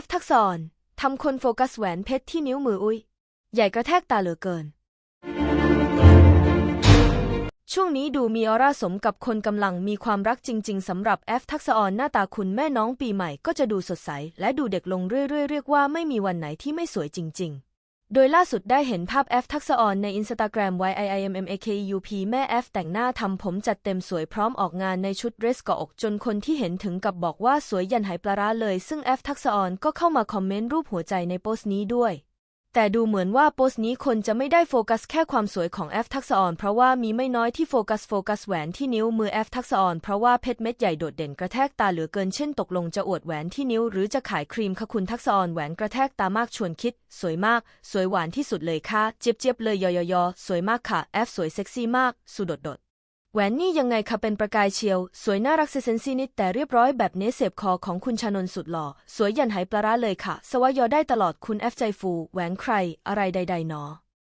ฟทักษรทำคนโฟกัสแหวนเพชรที่นิ้วมืออุ้ย ใหญ่กระแทกตาเหลือเกิน ช่วงนี้ดูมีออร่าสมกับคนกำลังมีความรักจริง ๆสำหรับแอฟทักษออนหน้าตาคุณแม่น้องปีใหม่ก็จะดูสดใส และดูเด็กลงเรื่อยๆเรียกว่าไม่มีวันไหนที่ไม่สวยจริง ๆ โดยล่าสุดได้เห็นภาพแอฟทักษออนในอินสตาแกรม YIIMMAKUP แม่แอฟแต่งหน้าทำผมจัดเต็มสวยพร้อมออกงานในชุดเดรสเกาะอกจนคนที่เห็นถึงกับบอกว่าสวยยันหายปลาร้าเลย ซึ่งแอฟทักษออนก็เข้ามาคอมเมนต์รูปหัวใจในโพสต์นี้ด้วย แต่ดูเหมือนว่าโพสต์นี้คนจะไม่ได้โฟกัสแค่ความสวยของแอฟทักษออนเพราะว่ามีไม่น้อยที่โฟกัสโฟกัสแหวนที่นิ้วมือแอฟทักษออนเพราะว่าเพชรเม็ดใหญ่โดดเด่นกระแทกตาเหลือเกินเช่นตกลงจะอวดแหวนที่นิ้วหรือจะขายครีมคะคุณทักษออนแหวนกระแทกตามากชวนคิด สวยมาก สวยหวานที่สุดเลยค่ะ เจี๊ยบเจี๊ยบเลยยอยอสวยมากค่ะแอฟสวยเซ็กซี่มากสุดโดดโดด แหวนนี่ยังไงคะเป็นประกายเชียว สวยน่ารักเซนซีนิดแต่เรียบร้อยแบบเนสเสพคอของคุณชานนสุดหล่อ สวยยันหายปลาร้าเลยค่ะ สวายอได้ตลอดคุณแอฟใจฟู แหวนใคร อะไรใด ๆ หนอ